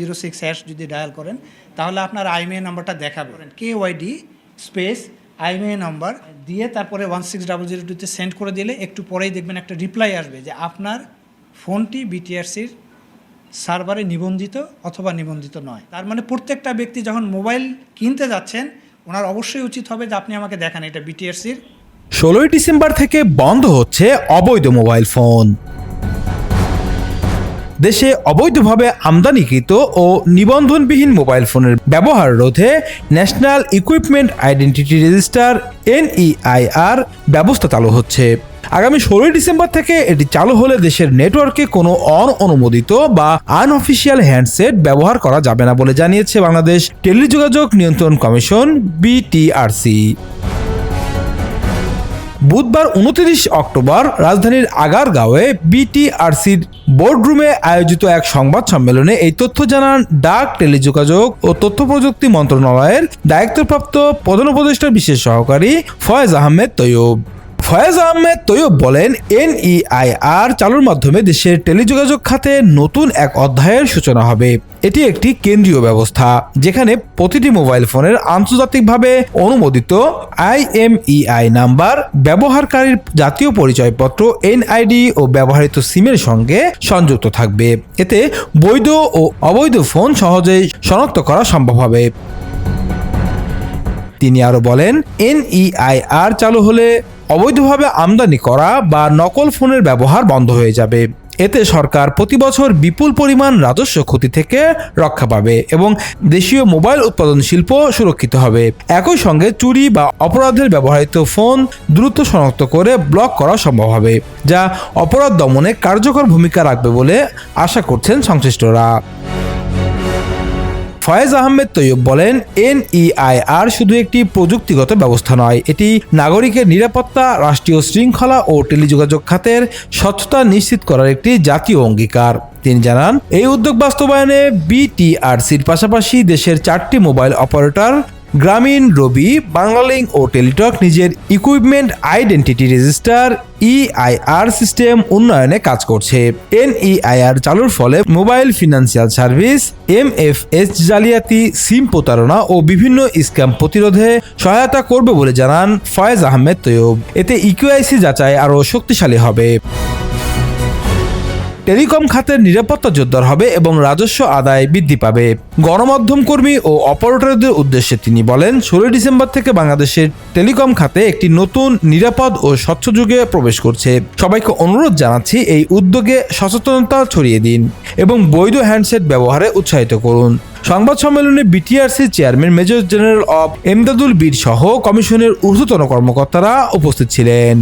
Zero six hash যদি dial করেন, তাহলে আপনার আইএমএ নাম্বারটা দেখাবে। K YD space IMEI number দিয়ে তারপরে ওয়ান সিক্স ডাবল জিরো টুতে সেন্ড করে দিলে একটু পরেই দেখবেন একটা রিপ্লাই আসবে যে আপনার ফোনটি বিটিআরসির সার্ভারে নিবন্ধিত অথবা নিবন্ধিত নয়। তার মানে প্রত্যেকটা ব্যক্তি যখন মোবাইল কিনতে যাচ্ছেন, ওনার অবশ্যই উচিত হবে যে আপনি আমাকে দেখান, এটা বিটিআরসির ষোলোই ডিসেম্বর থেকে বন্ধ হচ্ছে অবৈধ মোবাইল ফোন। দেশে অবৈধভাবে আমদানিকৃত ও নিবন্ধনবিহীন মোবাইল ফোনের ব্যবহার রোধে national equipment identity register, NEIR, ব্যবস্থা চালু হচ্ছে। আগামী ষোলোই ডিসেম্বর থেকে এটি চালু হলে দেশের নেটওয়ার্কে কোনো অনঅনুমোদিত বা আনঅফিসিয়াল হ্যান্ডসেট ব্যবহার করা যাবে না বলে জানিয়েছে বাংলাদেশ টেলিযোগাযোগ নিয়ন্ত্রণ কমিশন, বিটিআরসি। বুধবার উনত্রিশ অক্টোবর রাজধানীর আগারগাঁওয়ে বিটিআরসির বোর্ডরুমে আয়োজিত এক সংবাদ সম্মেলনে এই তথ্য জানান ডাক টেলিযোগাযোগ ও তথ্য প্রযুক্তি মন্ত্রণালয়ের দায়িত্বপ্রাপ্ত প্রধান উপদেষ্টার বিশেষ সহকারী ফয়েজ আহমেদ তৈয়ব। ফয়েজ আহমেদ তৈয়ব বলেন, এনইআইআর চালুর মাধ্যমে দেশের টেলিযোগাযোগ খাতে নতুন এক অধ্যায়ের সূচনা হবে। এটি একটি কেন্দ্রীয় ব্যবস্থা, যেখানে প্রতিটি মোবাইল ফোনের আন্তর্জাতিকভাবে অনুমোদিত আইএমইআই নাম্বার, ব্যবহারকারীর জাতীয় পরিচয়পত্র, এনআইডি ও ব্যবহৃত সিমের সঙ্গে সংযুক্ত থাকবে। এতে বৈধ ও অবৈধ ফোন সহজেই শনাক্ত করা সম্ভব হবে। তিনি আরও বলেন, এনইআইআর চালু হলে অবৈধভাবে আমদানি করা বা নকল ফোনের ব্যবহার বন্ধ হয়ে যাবে। এতে সরকার প্রতি বছর বিপুল পরিমাণ রাজস্ব ক্ষতি থেকে রক্ষা পাবে এবং দেশীয় মোবাইল উৎপাদন শিল্প সুরক্ষিত হবে। একই সঙ্গে চুরি বা অপরাধের ব্যবহৃত ফোন দ্রুত শনাক্ত করে ব্লক করা সম্ভব হবে, যা অপরাধ দমনে কার্যকর ভূমিকা রাখবে বলে আশা করছেন সংশ্লিষ্টরা। ফয়েজ আহমেদ তৈয়ব বলেন, এনইআইআর শুধু একটি প্রযুক্তিগত ব্যবস্থা নয়, এটি নাগরিকের নিরাপত্তা, রাষ্ট্রীয় শৃঙ্খলা ও টেলিযোগাযোগ খাতের স্বচ্ছতা নিশ্চিত করার একটি জাতীয় অঙ্গীকার। তিনি জানান, এই উদ্যোগ বাস্তবায়নে বিটিআরসির পাশাপাশি দেশের চারটি মোবাইল অপারেটর গ্রামীণ রবি, বাংলালিংক ও টেলিটক নিজের equipment identity register EIR system উন্নয়নে কাজ করছে। এনইআইআর চালুর ফলে মোবাইল ফিনান্সিয়াল সার্ভিস এমএফএস জালিয়াতি সিম প্রতারণা ও বিভিন্ন স্ক্যাম প্রতিরোধে সহায়তা করবে বলে জানান ফয়েজ আহমেদ তৈয়ব। এতে ইকিউআইসি যাচাই আরও শক্তিশালী হবে। টেলিকম খাতের নিরাপত্তা জোরদার হবে এবং রাজস্ব আদায় বৃদ্ধি পাবে। গণমাধ্যম কর্মী ও অপারেটরদের উদ্দেশ্যে তিনি বলেন, ষোলোই ডিসেম্বর থেকে বাংলাদেশের টেলিকম খাতে একটি নতুন নিরাপদ ও স্বচ্ছ যুগে প্রবেশ করছে। সবাইকে অনুরোধ জানাচ্ছি, এই উদ্যোগে সচেতনতা ছড়িয়ে দিন এবং বৈধ হ্যান্ডসেট ব্যবহারে উৎসাহিত করুন। সংবাদ সম্মেলনে বিটিআরসি চেয়ারম্যান মেজর জেনারেল অব এমদাদুল বীর সহ কমিশনের ঊর্ধ্বতন কর্মকর্তারা উপস্থিত ছিলেন।